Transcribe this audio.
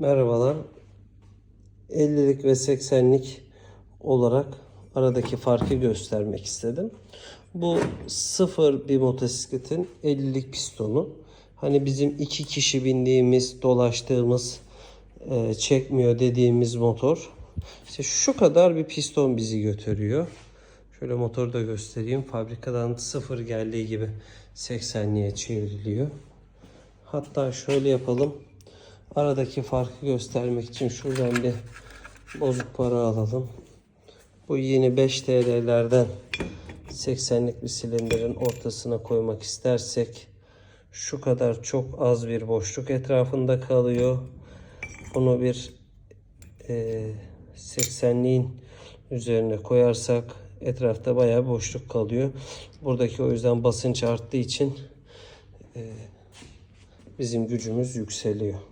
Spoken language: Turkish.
Merhabalar. 50'lik ve 80'lik olarak aradaki farkı göstermek istedim. Bu sıfır bir motosikletin 50'lik pistonu. Hani bizim iki kişi bindiğimiz, dolaştığımız, e, çekmiyor dediğimiz motor. İşte şu kadar bir piston bizi götürüyor. Şöyle motoru da göstereyim. Fabrikadan sıfır geldiği gibi 80'liğe çevriliyor. Hatta şöyle yapalım. Aradaki farkı göstermek için şuradan bir bozuk para alalım. Bu yeni 5 TL'lerden 80'lik bir silindirin ortasına koymak istersek şu kadar çok az bir boşluk etrafında kalıyor. Bunu bir e, 80'liğin üzerine koyarsak etrafta bayağı boşluk kalıyor. Buradaki o yüzden basınç arttığı için e, bizim gücümüz yükseliyor.